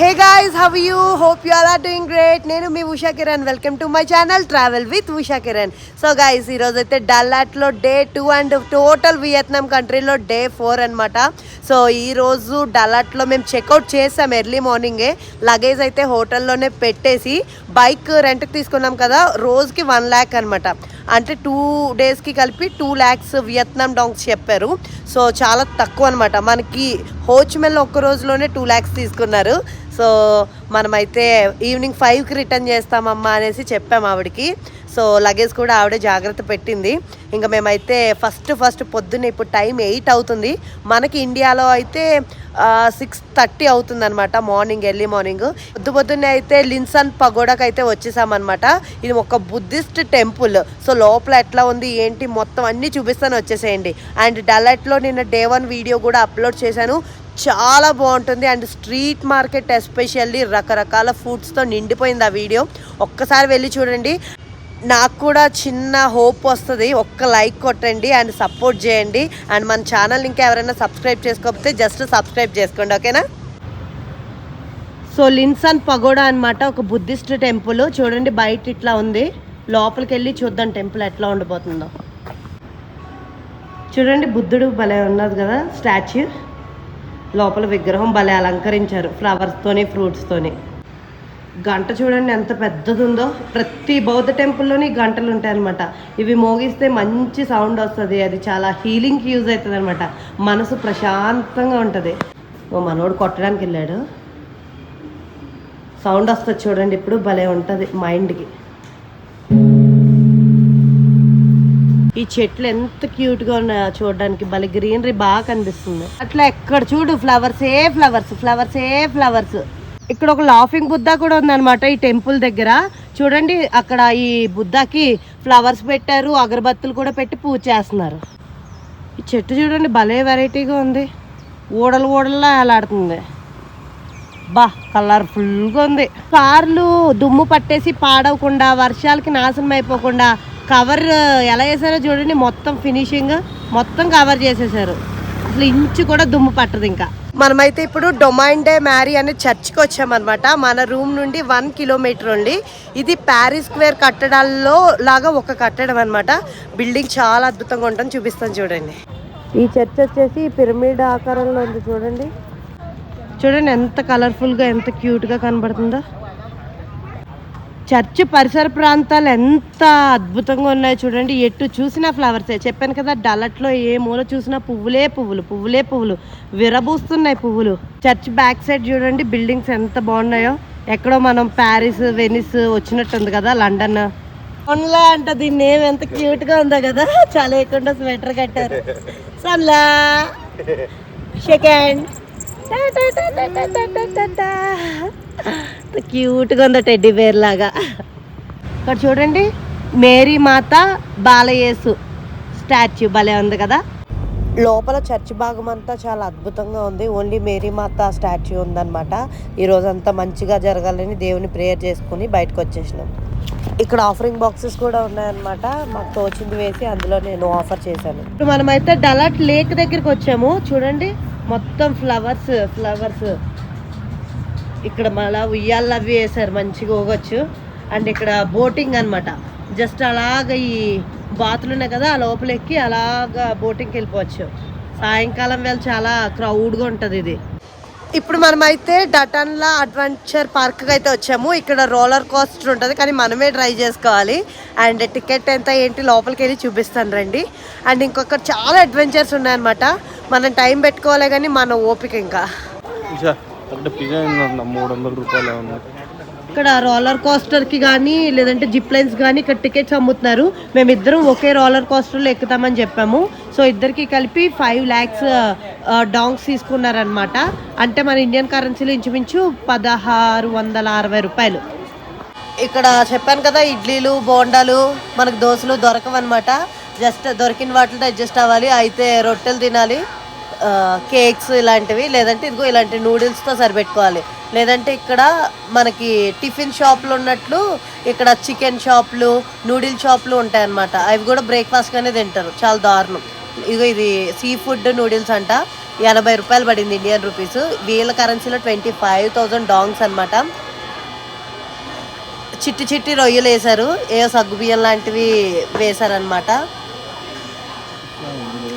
Hey guys how you hope you are are doing great నేను మీ Usha Kiran. Welcome to my channel travel with Usha Kiran. So guys ఈరోజు అయితే డల్లాట్లో day two and total Vietnam కంట్రీలో day four అనమాట so ఈరోజు డల్లాట్లో మేము checkout చేసాం early మార్నింగే లగేజ్ అయితే హోటల్లోనే పెట్టేసి బైక్ రెంట్కి తీసుకున్నాం కదా రోజుకి వన్ ల్యాక్ అనమాట అంటే టూ డేస్కి కలిపి టూ ల్యాక్స్ వియత్నాం డాంగ్స్ చెప్పారు. సో చాలా తక్కువ అనమాట మనకి హోచ్మెల్ ఒక్క రోజులోనే టూ ల్యాక్స్ తీసుకున్నారు. సో మనమైతే ఈవినింగ్ ఫైవ్కి రిటర్న్ చేస్తామమ్మా అనేసి చెప్పాము ఆవిడకి. సో లగేజ్ కూడా ఆవిడే జాగ్రత్త పెట్టింది. ఇంకా మేమైతే ఫస్ట్ ఫస్ట్ పొద్దున్న ఇప్పుడు టైం ఎయిట్ అవుతుంది. మనకి ఇండియాలో అయితే సిక్స్ థర్టీ అవుతుంది అనమాట మార్నింగ్ ఎర్లీ మార్నింగ్ పొద్దు పొద్దున్నే అయితే లిన్సన్ పగోడాకి అయితే వచ్చేసామన్నమాట. ఇది ఒక బుద్ధిస్ట్ టెంపుల్ సో లోపల ఎట్లా ఉంది ఏంటి మొత్తం అన్నీ చూపిస్తాను వచ్చేసేయండి. అండ్ డలెట్లో నిన్న డే వన్ వీడియో కూడా అప్లోడ్ చేశాను. చాలా బాగుంటుంది. అండ్ స్ట్రీట్ మార్కెట్ ఎస్పెషల్లీ రకరకాల ఫుడ్స్తో నిండిపోయింది ఆ వీడియో ఒక్కసారి వెళ్ళి చూడండి. నాకు కూడా చిన్న హోప్ వస్తుంది. ఒక్క లైక్ కొట్టండి అండ్ సపోర్ట్ చేయండి. అండ్ మన ఛానల్ ఇంకా ఎవరైనా సబ్స్క్రైబ్ చేసుకోకపోతే జస్ట్ సబ్స్క్రైబ్ చేసుకోండి ఓకేనా? సో లిన్సన్ పగోడా అనమాట ఒక బుద్ధిస్ట్ టెంపుల్. చూడండి బయట ఇట్లా ఉంది. లోపలికి వెళ్ళి చూద్దాం టెంపుల్ ఎట్లా ఉండిపోతుందో. చూడండి బుద్ధుడు భలే ఉన్నది కదా స్టాచ్యూ. లోపల విగ్రహం భలే అలంకరించారు ఫ్లవర్స్తోని ఫ్రూట్స్తోని గంట చూడండి ఎంత పెద్దది ఉందో ప్రతి బౌద్ధ టెంపుల్లోని గంటలు ఉంటాయి అనమాట ఇవి మోగిస్తే మంచి సౌండ్ వస్తుంది. అది చాలా హీలింగ్కి యూజ్ అవుతుంది అనమాట మనసు ప్రశాంతంగా ఉంటుంది. ఓ మనోడు కొట్టడానికి వెళ్ళాడు. సౌండ్ వస్తుంది చూడండి. ఇప్పుడు భలే ఉంటుంది మైండ్కి. ఈ చెట్లు ఎంత క్యూట్గా ఉన్నాయో చూడడానికి. భలే గ్రీనరీ బాగా కనిపిస్తుంది. అట్లా ఎక్కడ చూడు ఫ్లవర్స్ ఏ ఫ్లవర్స్ ఫ్లవర్స్ ఏ ఫ్లవర్స్. ఇక్కడ ఒక లాఫింగ్ బుద్ధ కూడా ఉందన్నమాట ఈ టెంపుల్ దగ్గర. చూడండి అక్కడ ఈ బుద్ధకి ఫ్లవర్స్ పెట్టారు అగరబత్తులు కూడా పెట్టి పూజ చేస్తున్నారు. ఈ చెట్టు చూడండి భలే వెరైటీగా ఉంది. ఊడలు ఊడల్లా వేలాడుతుంది. బా కలర్ఫుల్గా ఉంది. కార్లు దుమ్ము పట్టేసి పాడవకుండా వర్షాలకి నాశనం అయిపోకుండా కవర్ ఎలా చేశారో చూడండి మొత్తం ఫినిషింగ్ మొత్తం కవర్ చేసేసారు. అసలు ఇంచు కూడా దుమ్ము పట్టదు ఇంకా. మనమైతే ఇప్పుడు డొమైండే మ్యారీ అనే చర్చ్కి వచ్చామన్నమాట. మన రూమ్ నుండి వన్ కిలోమీటర్ ఉండి ఇది ప్యారిస్ స్క్వేర్ కట్టడాల్లో లాగా ఒక కట్టడం అనమాట బిల్డింగ్ చాలా అద్భుతంగా ఉంటుంది. చూపిస్తాను చూడండి. ఈ చర్చ్ వచ్చేసి పిరమిడ్ ఆకారంలో ఉంది చూడండి. చూడండి ఎంత కలర్ఫుల్గా ఎంత క్యూట్గా కనబడుతుందో. చర్చ్ పరిసర ప్రాంతాలు ఎంత అద్భుతంగా ఉన్నాయో చూడండి. ఎటు చూసినా ఫ్లవర్సే చెప్పాను కదా డలట్లో ఏ మూల చూసినా పువ్వులే పువ్వులు పువ్వులే పువ్వులు. విరబూస్తున్నాయి పువ్వులు. చర్చ్ బ్యాక్ సైడ్ చూడండి బిల్డింగ్స్ ఎంత బాగున్నాయో. ఎక్కడో మనం ప్యారిస్ వెనిస్ వచ్చినట్టుంది కదా లండన్. సన్లా అంట దీన్ని నేమ్ ఎంత క్యూట్గా ఉందో కదా. చాలా లేకుండా స్వెటర్ కట్టారు. సన్లా. సెకండ్ క్యూట్గా ఉందో టెడ్డీ బేర్ లాగా. ఇక్కడ చూడండి మేరీ మాత బాలయేసు స్టాచ్యూ భలే ఉంది కదా. లోపల చర్చ్ భాగం అంతా చాలా అద్భుతంగా ఉంది. ఓన్లీ మేరీ మాత స్టాచ్యూ ఉందన్నమాట. ఈ రోజంతా మంచిగా జరగాలని దేవుని ప్రేయర్ చేసుకుని బయటకు వచ్చేసినాం. ఇక్కడ ఆఫరింగ్ బాక్సెస్ కూడా ఉన్నాయన్నమాట. మాకు తోచింది వేసి అందులో నేను ఆఫర్ చేశాను. ఇప్పుడు మనమైతే డలాట్ లేక్ దగ్గరికి వచ్చాము. చూడండి మొత్తం ఫ్లవర్స్ ఫ్లవర్స్ ఇక్కడ మళ్ళా ఉయ్యాలు అవి వేసారు మంచిగా పోగొచ్చు. అండ్ ఇక్కడ బోటింగ్ అనమాట జస్ట్ అలాగ ఈ బాతులు ఉన్నాయి కదా ఆ లోపల ఎక్కి అలాగా బోటింగ్కి వెళ్ళిపోవచ్చు. సాయంకాలం వేళ చాలా క్రౌడ్గా ఉంటుంది ఇది. ఇప్పుడు మనమైతే డటన్లా అడ్వెంచర్ పార్క్కి అయితే వచ్చాము. ఇక్కడ రోలర్ కోస్టర్ ఉంటుంది కానీ మనమే డ్రైవ్ చేసుకోవాలి. అండ్ టికెట్ ఎంత ఏంటి లోపలికి వెళ్ళి చూపిస్తాను రండి. అండ్ ఇంకొక చాలా అడ్వెంచర్స్ ఉన్నాయన్నమాట. మనం టైం పెట్టుకోవాలి కానీ మన ఓపిక ఇంకా. అంటే పిజ్జా మూడు వందల రూపాయలు ఇక్కడ రోలర్ కోస్టర్కి కానీ లేదంటే జిప్ లైన్స్ కానీ ఇక్కడ టికెట్స్ అమ్ముతున్నారు. మేమిద్దరం ఒకే రోలర్ కోస్టర్లో ఎక్కుతామని చెప్పాము. సో ఇద్దరికి కలిపి ఫైవ్ ల్యాక్స్ డాంగ్స్ తీసుకున్నారనమాట అంటే మన ఇండియన్ కరెన్సీలో ఇంచుమించు పదహారు వందల అరవై రూపాయలు. ఇక్కడ చెప్పాను కదా ఇడ్లీలు బోండాలు మనకు దోశలు దొరకవన్నమాట. జస్ట్ దొరికిన వాటితో అడ్జస్ట్ అవ్వాలి. అయితే రొట్టెలు తినాలి. కేక్స్ ఇలాంటివి లేదంటే ఇదిగో ఇలాంటి నూడిల్స్తో సరిపెట్టుకోవాలి. లేదంటే ఇక్కడ మనకి టిఫిన్ షాపులు ఉన్నట్లు ఇక్కడ చికెన్ షాపులు నూడిల్ షాపులు ఉంటాయన్నమాట. అవి కూడా బ్రేక్ఫాస్ట్గానే తింటారు. చాలా దారుణం. ఇదిగో ఇది సీ ఫుడ్ నూడిల్స్ అంట. ఎనభై రూపాయలు పడింది ఇండియన్ రూపీస్. వీళ్ళ కరెన్సీలో ట్వంటీ ఫైవ్ థౌజండ్ డాంగ్స్ అనమాట చిట్టి చిట్టి రొయ్యలు వేశారు. ఏ సగ్గు బియ్యం లాంటివి వేశారనమాట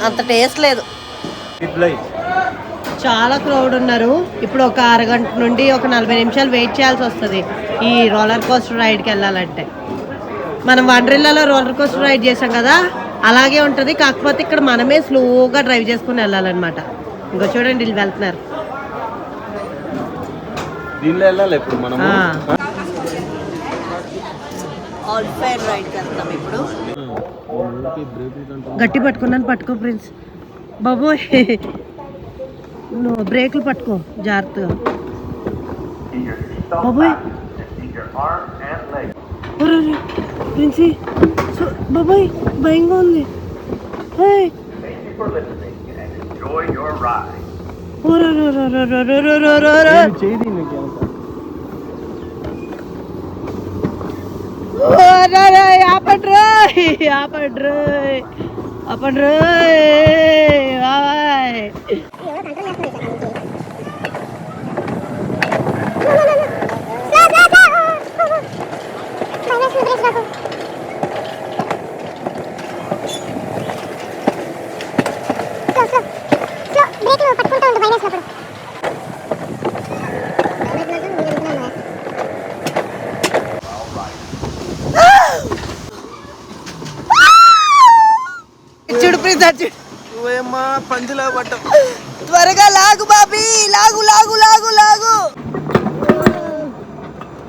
అంత టేస్ట్ లేదు. చాలా క్రౌడ్ ఉన్నారు. ఇప్పుడు ఒక అరగంట నుండి ఒక నలభై నిమిషాలు వెయిట్ చేయాల్సి వస్తుంది. ఈ రోలర్ కోస్టర్ రైడ్కి వెళ్ళాలంటే. మనం వండ్రిల్లాలో రోలర్ కోస్టర్ రైడ్ చేసాం కదా అలాగే ఉంటుంది. కాకపోతే ఇక్కడ మనమే స్లోగా డ్రైవ్ చేసుకుని వెళ్ళాలన్నమాట. ఇంకో చూడండి వీళ్ళు వెళ్తున్నారు. దీనిలో వెళ్ళాలి ఇప్పుడు మనం రైడ్కి వెళ్తాం ఇప్పుడు. గట్టి పట్టుకున్నాను పట్టుకో ప్రిన్స్ బాబోయ్. నువ్వు బ్రేకులు పట్టుకో జాగ్రత్తగా. బాబోయ్. ఒరే, ఒరే, ప్రిన్సీ. సో- బాబోయ్ భయంగా ఉంది. ఏయ్. ఒరే, आपण रे बाय Thank you. పందిలా త్వరగా లాగు బాబీ లాగు లాగు లాగు లాగు.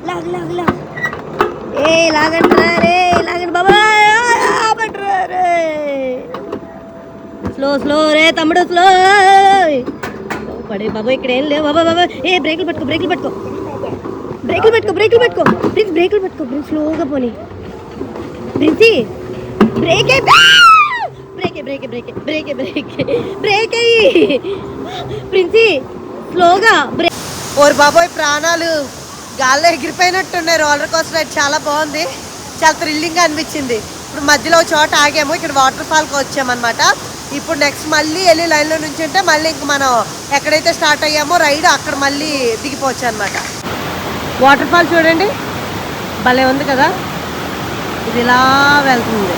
లాగు లాగు లాగు. ఏ లాగండి రా లాగండి బాబా ఆపండి రా రే. స్లో స్లో రే తమ్ముడు స్లో. పడే బాబా ఇక్కడ ఏం లేవు. బాబా బాబా ఏ బ్రేకులు పట్టుకో బ్రేకులు పట్టుకో. బ్రేకులు పెట్టుకో బ్రేకులు పెట్టుకో. ప్రిన్స్ బ్రేకులు పెట్టుకో. ప్రిన్స్ స్లోగా పోనీ. ప్రిన్సీ బ్రేక్ అయ్యి brake brake brake brake brake. Brake అయ్యి ప్రిన్సి స్లోగా బ్రేక్ ఓరు బాబోయ్ ప్రాణాలు గాల్లో ఎగిరిపోయినట్టున్నాయి. రోలర్ కోస్టర్ రైడ్ చాలా బాగుంది. చాలా థ్రిల్లింగ్ అనిపించింది. ఇప్పుడు మధ్యలో ఒక చోట ఆగాము. ఇక్కడ వాటర్ ఫాల్కి వచ్చామన్నమాట. ఇప్పుడు నెక్స్ట్ మళ్ళీ వెళ్ళి లైన్లో నుంచి ఉంటే మళ్ళీ ఇంక మనం ఎక్కడైతే స్టార్ట్ అయ్యామో రైడ్ అక్కడ మళ్ళీ దిగిపోవచ్చు అనమాట వాటర్ ఫాల్ చూడండి. భలే ఉంది కదా. ఇది ఇలా వెళ్తుంది.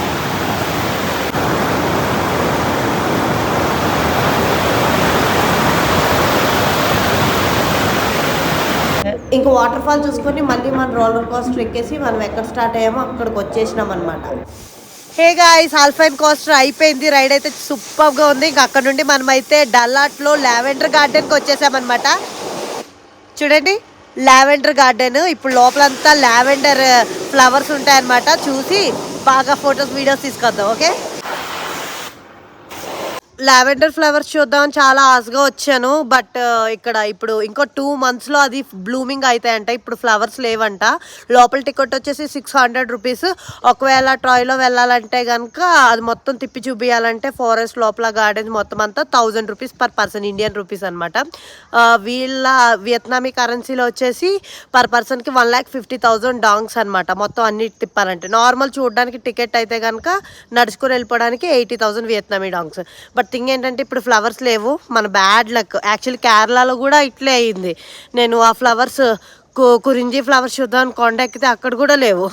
ఇంక వాటర్ ఫాల్ చూసుకొని మళ్ళీ మన రోలర్ కోస్టర్ ఎక్కేసి మనం ఎక్కడ స్టార్ట్ అయ్యామో అక్కడికి వచ్చేసినాం అనమాట హే గాయస్ ఆల్ఫైన్ కోస్టర్ అయిపోయింది. రైడ్ అయితే సూపర్గా ఉంది. ఇంక అక్కడ నుండి మనం అయితే డల్లాట్లో లావెండర్ గార్డెన్కి వచ్చేసామన్నమాట. చూడండి లావెండర్ గార్డెన్. ఇప్పుడు లోపలంతా లావెండర్ uh, ఫ్లవర్స్ ఉంటాయన్నమాట. చూసి బాగా ఫొటోస్ వీడియోస్ తీసుకొద్దాం ఓకే? లావెండర్ ఫ్లవర్స్ చూద్దామని చాలా ఆశగా వచ్చాను బట్ ఇక్కడ ఇప్పుడు ఇంకో టూ మంత్స్లో అది బ్లూమింగ్ అవుతాయంట ఇప్పుడు ఫ్లవర్స్ లేవంట. లోపల టికెట్ వచ్చేసి సిక్స్ హండ్రెడ్ రూపీస్ ఒకవేళ ట్రాయ్లో వెళ్ళాలంటే కనుక అది మొత్తం తిప్పి చూపించాలంటే ఫారెస్ట్ లోపల గార్డెన్స్ మొత్తం అంతా thousand rupees per person Indian rupees అనమాట వీళ్ళ వియత్నామీ కరెన్సీలో వచ్చేసి పర్ పర్సన్కి one lakh fifty thousand dongs అనమాట మొత్తం అన్ని తిప్పాలంటే. నార్మల్ చూడడానికి టికెట్ అయితే కనుక నడుచుకుని వెళ్ళిపోవడానికి eighty thousand Vietnamese dongs but thing ఏంటంటే ఇప్పుడు ఫ్లవర్స్ లేవు. మన బ్యాడ్ లక్. యాక్చువల్లీ కేరళలో కూడా ఇట్లే అయింది. నేను ఆ ఫ్లవర్స్ కురించి ఫ్లవర్స్ చూద్దాం కొండ ఎక్కితే అక్కడ కూడా లేవు.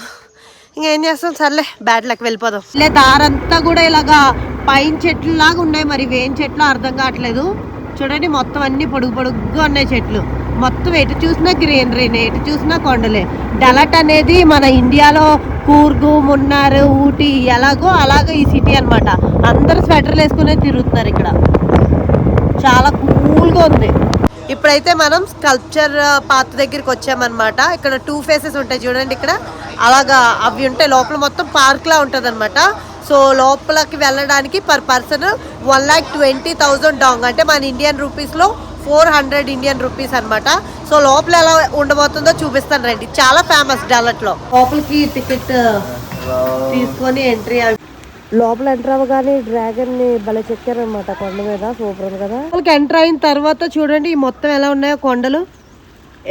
ఇంకేం చేస్తాం? సర్లే బ్యాడ్ లక్ వెళ్ళిపోదాం. లే దారంతా కూడా ఇలాగా పైన చెట్లు లాగా ఉన్నాయి. మరి ఇవేం చెట్లు అర్థం కావట్లేదు. చూడండి మొత్తం అన్ని పొడుగు పొడుగ్గా ఉన్నాయి చెట్లు. మొత్తం ఎటు చూసినా గ్రీనరీనే ఎటు చూసినా కొండలే. డలట్ అనేది మన ఇండియాలో కూర్గు మున్నార్ ఊటీ ఎలాగో అలాగో ఈ సిటీ అనమాట అందరూ స్వెటర్లు వేసుకునే తిరుగుతున్నారు ఇక్కడ. చాలా కూల్గా ఉంది. ఇప్పుడైతే మనం స్కల్ప్చర్ పాత దగ్గరికి వచ్చామన్నమాట. ఇక్కడ టూ ఫేసెస్ ఉంటాయి చూడండి ఇక్కడ. అలాగా అవి ఉంటాయి లోపల మొత్తం పార్క్లా ఉంటుంది అనమాట సో లోపలికి వెళ్ళడానికి per person one lakh twenty thousand dong. అంటే మన ఇండియన్ రూపీస్లో ఫోర్ హండ్రెడ్ ఇండియన్ రూపీస్ అన్నమాట. సో లోపల ఎలా ఉండబోతుందో చూపిస్తాను రండి. చాలా ఫేమస్ డల్లట్లో. లోపలికి టికెట్ తీసుకొని ఎంట్రీ లోపల ఎంటర్ అవ్వగానే డ్రాగన్ని భలే చెక్కారనమాట కొండ మీద. సూపర్ ఉంది కదా. లోపలికి ఎంటర్ అయిన తర్వాత చూడండి ఈ మొత్తం ఎలా ఉన్నాయో కొండలు.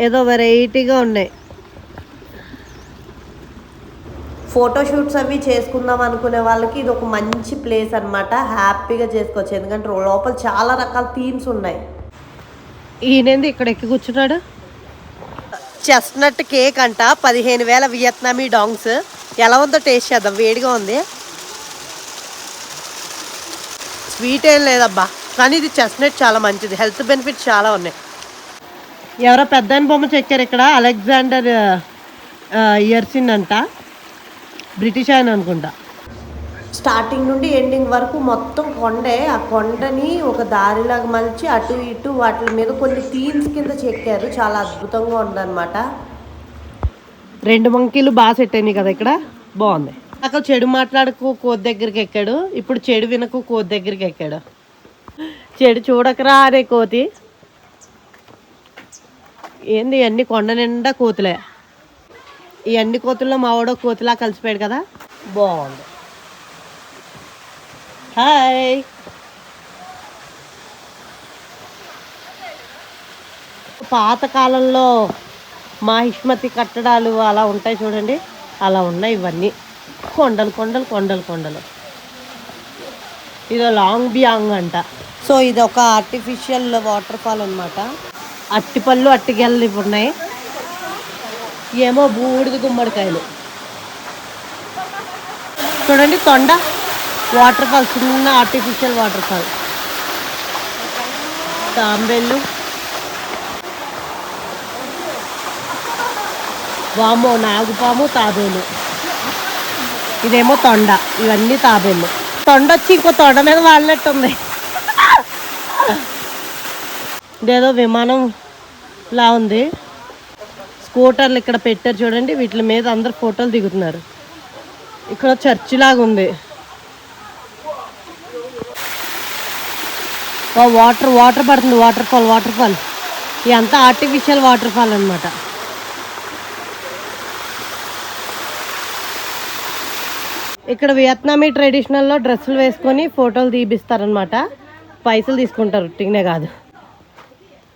ఏదో వెరైటీగా ఉన్నాయి. ఫోటోషూట్స్ అవి చేసుకుందాం అనుకునే వాళ్ళకి ఇది ఒక మంచి ప్లేస్ అన్నమాట. హ్యాపీగా చేసుకోవచ్చు. ఎందుకంటే లోపల చాలా రకాల థీమ్స్ ఉన్నాయి. ఈయనేంది ఇక్కడ ఎక్కి కూర్చున్నాడు? చెస్ట్నట్ కేక్ అంట పదిహేను వేల వియత్నామీ డాంగ్స్. ఎలా ఉందో టేస్ట్ చేద్దాం వేడిగా ఉంది. స్వీట్ ఏం లేదబ్బా కానీ ఇది చెస్ట్నట్ చాలా మంచిది హెల్త్ బెనిఫిట్స్ చాలా ఉన్నాయి. ఎవరో పెద్ద బొమ్మ చెక్కారు ఇక్కడ అలెగ్జాండర్ ఇయర్సిన్ అంట బ్రిటిష్ ఆయన అనుకుంటా. స్టార్టింగ్ నుండి ఎండింగ్ వరకు మొత్తం కొండే. ఆ కొండని ఒక దారిలాగా మలిచి అటు ఇటు వాటి మీద కొన్ని థీమ్స్ కింద చెక్కారు. చాలా అద్భుతంగా ఉందన్నమాట. రెండు మంకీలు బాగా సెట్ అయినాయి కదా ఇక్కడ? బాగుంది. అక్కడ చెడు మాట్లాడకు కోతి దగ్గరికి ఎక్కాడు. ఇప్పుడు చెడు వినకు కోతి దగ్గరికి ఎక్కాడు. చెడు చూడకరా అనే కోతి. ఏంది అన్ని కొండ నిండా కోతులే. ఈ అన్ని కోతుల్లో మా వాడు కోతిలా కలిసిపోయాడు కదా? బాగుంది. హాయ్ పాత కాలంలో మాహిష్మతి కట్టడాలు అలా ఉంటాయి చూడండి. అలా ఉన్నాయి ఇవన్నీ. కొండలు కొండలు కొండలు కొండలు. ఇది లాంగ్ బియాంగ్ అంట. సో ఇది ఒక ఆర్టిఫిషియల్ వాటర్ ఫాల్ అనమాట అట్టిపళ్ళు అట్టిగెళ్ళు ఇవి ఉన్నాయి. ఏమో బూడిద గుమ్మడికాయలు. చూడండి తొండ. వాటర్ ఫాల్ చిన్న ఆర్టిఫిషియల్ వాటర్ ఫాల్ తాంబేళ్ళు వామో నాగుపాము తాబేలు. ఇదేమో తొండ ఇవన్నీ తాబేళ్ళు తొండ వచ్చి ఇంకో తొండ మీద వాడినట్టుంది ఇదేదో విమానం లా ఉంది. స్కూటర్లు ఇక్కడ పెట్టారు చూడండి వీటి మీద అందరు ఫోటోలు దిగుతున్నారు. ఇక్కడ చర్చి లాగా ఉంది వాటర్ వాటర్ పడుతుంది వాటర్ ఫాల్ వాటర్ ఫాల్. ఇదంతా ఆర్టిఫిషియల్ వాటర్ ఫాల్ అనమాట ఇక్కడ వియత్నామీ ట్రెడిషనల్లో డ్రెస్సులు వేసుకొని ఫోటోలు తీపిస్తారనమాట పైసలు తీసుకుంటారు ఉట్టిగానే కాదు.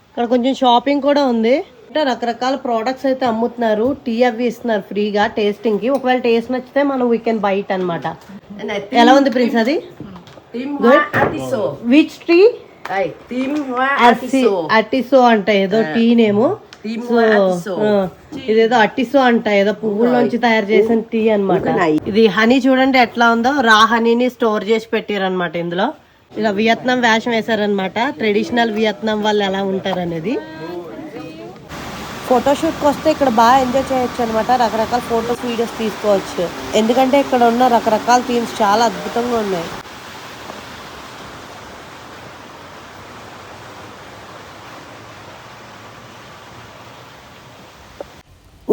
ఇక్కడ కొంచెం షాపింగ్ కూడా ఉంది. అంటే రకరకాల ప్రోడక్ట్స్ అయితే అమ్ముతున్నారు. టీ అవి ఇస్తున్నారు ఫ్రీగా టేస్టింగ్కి ఒకవేళ టేస్ట్ నచ్చితే మనం వీ కెన్ బైట్ అనమాట ఎలా ఉంది ప్రిన్స్ అది. విచ్ టీ అటిసో. అంట ఏదో టీ నేము ఇదేదో అట్టిసో అంట ఏదో పువ్వుల్లోంచి తయారు చేసిన టీ అన్నమాట. Bukanay. ఇది హనీ చూడండి ఎట్లా ఉందో. రా హనీని స్టోర్ చేసి పెట్టారనమాట ఇందులో. ఇలా వియత్నాం వేషం వేశారనమాట ట్రెడిషనల్ వియత్నాం వాళ్ళు ఎలా ఉంటారు అనేది ఫోటోషూట్కి వస్తే ఇక్కడ బాగా ఎంజాయ్ చేయొచ్చు అనమాట రకరకాల ఫొటోస్ వీడియోస్ తీసుకోవచ్చు. ఎందుకంటే ఇక్కడ ఉన్న రకరకాల థీమ్స్ చాలా అద్భుతంగా ఉన్నాయి.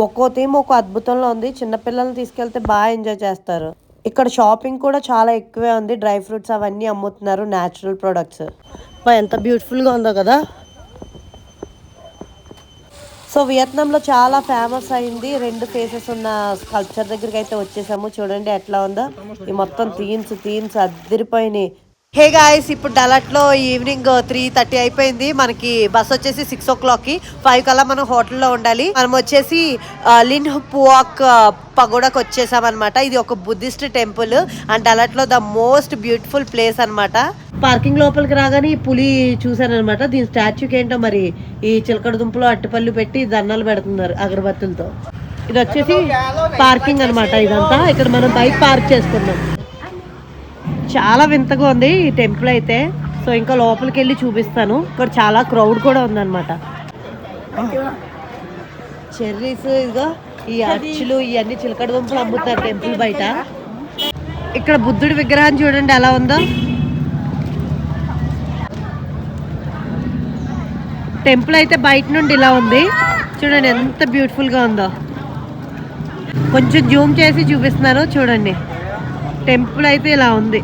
ఒక్కో థీమ్ ఒక అద్భుతంలో ఉంది. చిన్నపిల్లల్ని తీసుకెళ్తే బాగా ఎంజాయ్ చేస్తారు. ఇక్కడ షాపింగ్ కూడా చాలా ఎక్కువే ఉంది. డ్రై ఫ్రూట్స్ అవన్నీ అమ్ముతున్నారు న్యాచురల్ ప్రొడక్ట్స్. ఎంత బ్యూటిఫుల్గా ఉందో కదా. సో వియత్నాంలో చాలా ఫేమస్ అయింది. రెండు ఫేసెస్ ఉన్న స్కల్ప్చర్ దగ్గరికి అయితే వచ్చేసాము. చూడండి ఎట్లా ఉందో. ఈ మొత్తం థీమ్స్ థీమ్స్ అద్దరిపోయినాయి హే గాయస్ ఇప్పుడు డలట్లో ఈవినింగ్ త్రీ థర్టీ అయిపోయింది. మనకి బస్ వచ్చేసి సిక్స్ ఓ క్లాక్కి. ఫైవ్ కల్లా మనం హోటల్లో ఉండాలి. మనం వచ్చేసి లిన్ పువాక్ పగోడాకి వచ్చేసాం అనమాట ఇది ఒక బుద్ధిస్ట్ టెంపుల్ అండ్ డలట్లో ద మోస్ట్ బ్యూటిఫుల్ ప్లేస్ అన్నమాట. పార్కింగ్ లోపలికి రాగానే ఈ పులి చూసానమాట దీని స్టాచ్యూకి ఏంటో మరి ఈ చిలకడ దుంపలు అట్టిపళ్ళు పెట్టి దండాలు పెడుతున్నారు అగరబత్తులతో. ఇది వచ్చేసి పార్కింగ్ అన్నమాట ఇదంతా. ఇక్కడ మనం బైక్ పార్క్ చేసుకున్నాం. చాలా వింతగా ఉంది ఈ టెంపుల్ అయితే. సో ఇంకా లోపలికి వెళ్ళి చూపిస్తాను. ఇక్కడ చాలా క్రౌడ్ కూడా ఉందన్నమాట. చెర్రీస్ ఇదిగో ఈ అచ్చులు ఇవన్నీ చిలకడ దుంపలు అమ్ముతారు టెంపుల్ బయట. ఇక్కడ బుద్ధుడి విగ్రహం చూడండి ఎలా ఉందో. టెంపుల్ అయితే బయట నుండి ఇలా ఉంది. చూడండి ఎంత బ్యూటిఫుల్గా ఉందో. కొంచెం జూమ్ చేసి చూపిస్తున్నాను చూడండి. టెంపుల్ అయితే ఇలా ఉంది.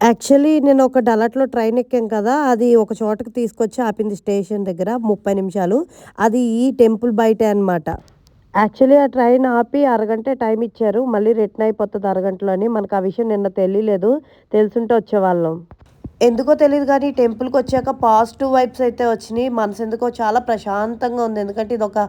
యాక్చువల్లీ నేను ఒక డలట్లో ట్రైన్ ఎక్కాం కదా అది ఒక చోటకి తీసుకొచ్చి ఆపింది స్టేషన్ దగ్గర ముప్పై నిమిషాలు. అది ఈ టెంపుల్ బయటే అన్నమాట. యాక్చువల్లీ ఆ ట్రైన్ ఆపి అరగంట టైం ఇచ్చారు. మళ్ళీ రిటర్న్ అయిపోతుంది అరగంటలో అని మనకు ఆ విషయం నిన్న తెలియలేదు. తెలుసుంటే వచ్చేవాళ్ళం. ఎందుకో తెలియదు కానీ ఈ టెంపుల్కి వచ్చాక పాజిటివ్ వైబ్స్ అయితే వచ్చినాయి. మనసు ఎందుకో చాలా ప్రశాంతంగా ఉంది. ఎందుకంటే ఇది ఒక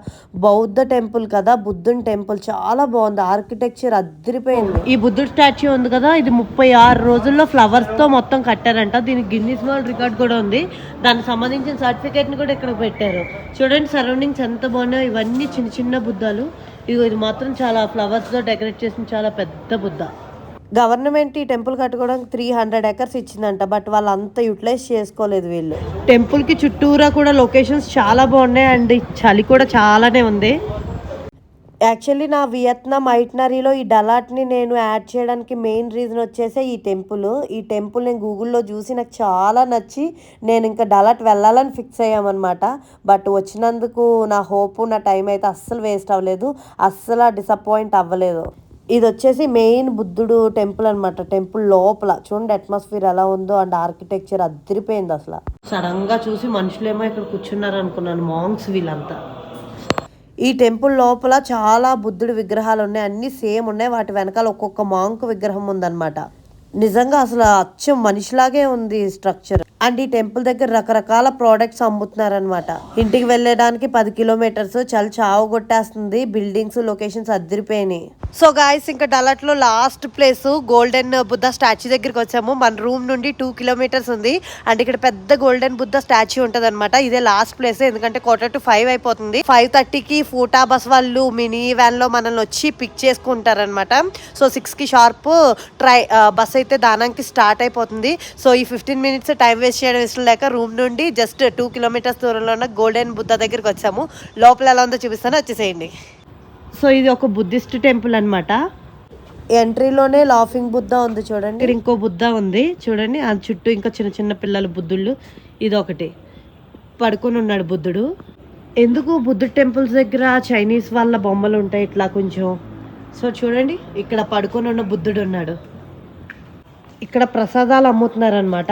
బౌద్ధ టెంపుల్ కదా బుద్ధుని టెంపుల్. చాలా బాగుంది. ఆర్కిటెక్చర్ అద్దరిపోయింది ఈ బుద్ధుడు స్టాచ్యూ ఉంది కదా ఇది ముప్పై ఆరు రోజుల్లో ఫ్లవర్స్తో మొత్తం కట్టారంట. దీనికి గిన్నీస్ వరల్డ్ రికార్డ్ కూడా ఉంది. దానికి సంబంధించిన సర్టిఫికేట్ని కూడా ఇక్కడ పెట్టారు. చూడండి సరౌండింగ్స్ ఎంత బాగున్నాయో. ఇవన్నీ చిన్న చిన్న బుద్ధాలు. ఇది ఇది మాత్రం చాలా ఫ్లవర్స్తో డెకరేట్ చేసిన చాలా పెద్ద బుద్ధ. గవర్నమెంట్ ఈ టెంపుల్ కట్టుకోవడానికి త్రీ హండ్రెడ్ ఎకర్స్ ఇచ్చిందంట బట్ వాళ్ళు అంత యూటిలైజ్ చేసుకోలేదు వీళ్ళు. టెంపుల్కి చుట్టూరా కూడా లొకేషన్స్ చాలా బాగున్నాయి అండ్ చలి కూడా చాలానే ఉంది. యాక్చువల్లీ నా వియత్నాం ఐట్నరీలో ఈ డలాట్ని నేను యాడ్ చేయడానికి మెయిన్ రీజన్ వచ్చేసే ఈ టెంపుల్ ఈ టెంపుల్ నేను గూగుల్లో చూసి నాకు చాలా నచ్చి నేను ఇంకా డలాట్ వెళ్ళాలని ఫిక్స్ అయ్యామన్నమాట. బట్ వచ్చినందుకు నా హోప్ నా టైం అయితే అస్సలు వేస్ట్ అవ్వలేదు. అస్సలు డిసప్పాయింట్ అవ్వలేదు. ఇది వచ్చేసి మెయిన్ బుద్ధుడు టెంపుల్ అన్నమాట. టెంపుల్ లోపల. చూడండి అట్మాస్ఫియర్ ఎలా ఉందో అండ్ ఆర్కిటెక్చర్ అదిరిపోయింది అసలు. సడన్గా చూసి మనుషులేమో ఇక్కడ కూర్చున్నారు అనుకున్నాను మాంగ్స్ వీళ్ళంతా. ఈ టెంపుల్ లోపల చాలా బుద్ధుడి విగ్రహాలు ఉన్నాయి. అన్ని సేమ్ ఉన్నాయి. వాటి వెనకాల ఒక్కొక్క మాంక్ విగ్రహం ఉందన్నమాట. నిజంగా అసలు అచ్చం మనిషిలాగే ఉంది స్ట్రక్చర్. అండ్ ఈ టెంపుల్ దగ్గర రకరకాల ప్రోడక్ట్స్ అమ్ముతున్నారనమాట ఇంటికి వెళ్ళడానికి పది కిలోమీటర్స్ చాలా చావు కొట్టేస్తుంది. బిల్డింగ్స్ లొకేషన్స్ అద్దరిపోయినాయి సో గాయస్ ఇంకా డలట్లో last place golden Buddha statue దగ్గరికి వచ్చాము. మన రూమ్ నుండి టూ కిలోమీటర్స్ ఉంది. అండ్ ఇక్కడ పెద్ద గోల్డెన్ బుద్ధ స్టాచ్యూ ఉంటది అనమాట ఇదే లాస్ట్ ప్లేస్ ఎందుకంటే క్వార్టర్ టు ఫైవ్ అయిపోతుంది. ఫైవ్ థర్టీకి ఫూటా బస్ వాళ్ళు మినీ వ్యాన్లో మనల్ని వచ్చి పిక్ చేసుకుంటారనమాట సో సిక్స్కి షార్ప్ ట్రై బస్ అయితే దానానికి స్టార్ట్ అయిపోతుంది. సో ఈ ఫిఫ్టీన్ మినిట్స్ టైం వేస్ట్ చేయడం ఇష్టం లేక రూమ్ నుండి జస్ట్ టూ కిలోమీటర్స్ దూరంలో ఉన్న గోల్డెన్ బుద్ధ దగ్గరికి వచ్చాము. లోపల ఎలా ఉందో చూపిస్తాను. వచ్చేసేయండి. సో ఇది ఒక బుద్ధిస్ట్ టెంపుల్ అన్నమాట. ఎంట్రీలోనే లాఫింగ్ బుద్ధ ఉంది చూడండి. ఇక్కడ ఇంకో బుద్ధ ఉంది. చూడండి ఆ చుట్టూ ఇంకా చిన్న చిన్న పిల్లల బుద్ధుళ్ళు. ఇది ఒకటి. పడుకొని ఉన్నాడు బుద్ధుడు. ఎందుకు బుద్ధుడు టెంపుల్స్ దగ్గర చైనీస్ వాళ్ళ బొమ్మలు ఉంటాయి ఇట్లా కొంచెం? సో చూడండి ఇక్కడ పడుకొని ఉన్న బుద్ధుడు ఉన్నాడు. ఇక్కడ ప్రసాదాలు అమ్ముతున్నారనమాట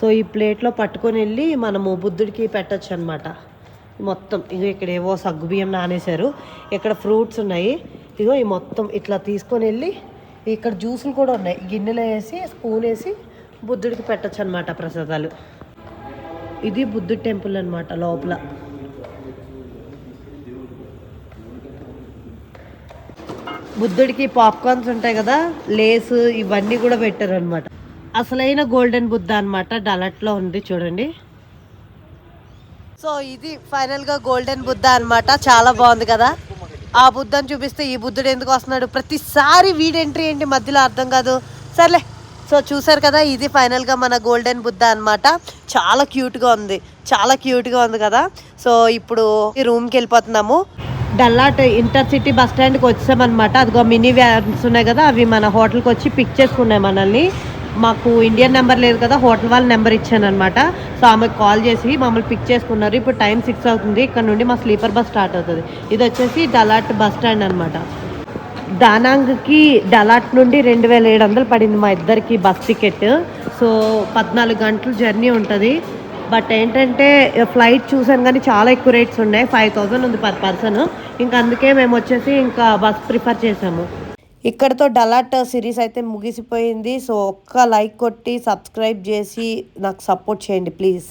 సో ఈ ప్లేట్లో పట్టుకొని వెళ్ళి మనము బుద్ధుడికి పెట్టచ్చు అనమాట మొత్తం ఇగో ఇక్కడ ఏవో సగ్గుబియ్యం నానేశారు. ఇక్కడ ఫ్రూట్స్ ఉన్నాయి. ఇగో ఈ మొత్తం ఇట్లా తీసుకొని వెళ్ళి ఇక్కడ జ్యూసులు కూడా ఉన్నాయి. గిన్నెలో వేసి స్పూన్ వేసి బుద్ధుడికి పెట్టచ్చు అనమాట ప్రసాదాలు. ఇది బుద్ధుడి టెంపుల్ అనమాట లోపల. బుద్ధుడికి పాప్కార్న్స్ ఉంటాయి కదా లేస్ ఇవన్నీ కూడా పెట్టారు అనమాట అసలైన గోల్డెన్ బుద్ధ అనమాట డలట్లో ఉంది చూడండి. సో ఇది ఫైనల్గా గోల్డెన్ బుద్ధ అన్నమాట. చాలా బాగుంది కదా. ఆ బుద్ధని చూపిస్తే ఈ బుద్ధుడు ఎందుకు వస్తున్నాడు? ప్రతిసారి వీడి ఎంట్రీ ఏంటి మధ్యలో అర్థం కాదు. సర్లే. సో చూసారు కదా ఇది ఫైనల్గా మన గోల్డెన్ బుద్ధ అన్నమాట. చాలా క్యూట్గా ఉంది. చాలా క్యూట్గా ఉంది కదా. సో ఇప్పుడు ఈ రూమ్కి వెళ్ళిపోతున్నాము. డల్లాట్ ఇంటర్ సిటీ బస్ స్టాండ్కి వచ్చామన్నమాట. అదిగో మినీ వ్యాన్స్ ఉన్నాయి కదా అవి మన హోటల్కి వచ్చి పిక్ చేసుకున్నాయి మనల్ని. మాకు ఇండియన్ నెంబర్ లేదు కదా హోటల్ వాళ్ళ నెంబర్ ఇచ్చాను అనమాట సో ఆమెకు కాల్ చేసి మమ్మల్ని పిక్ చేసుకున్నారు. ఇప్పుడు టైం సిక్స్ అవుతుంది. ఇక్కడ నుండి మా స్లీపర్ బస్ స్టార్ట్ అవుతుంది. ఇది వచ్చేసి డలాట్ బస్ స్టాండ్ అనమాట దానాంగ్కి డలాట్ నుండి రెండు వేల ఏడు వందలు పడింది మా ఇద్దరికి బస్ టికెట్. సో పద్నాలుగు గంటలు జర్నీ ఉంటుంది. బట్ ఏంటంటే ఫ్లైట్ చూసాను కానీ చాలా ఎక్కువ రేట్స్ ఉన్నాయి. ఫైవ్ థౌజండ్ ఉంది పర్ పర్సన్. ఇంకా అందుకే మేము వచ్చేసి ఇంకా బస్ ప్రిఫర్ చేసాము. ఇక్కడతో డలాట్ సిరీస్ అయితే ముగిసిపోయింది. సో ఒక్క లైక్ కొట్టి సబ్స్క్రైబ్ చేసి నాకు సపోర్ట్ చేయండి ప్లీజ్.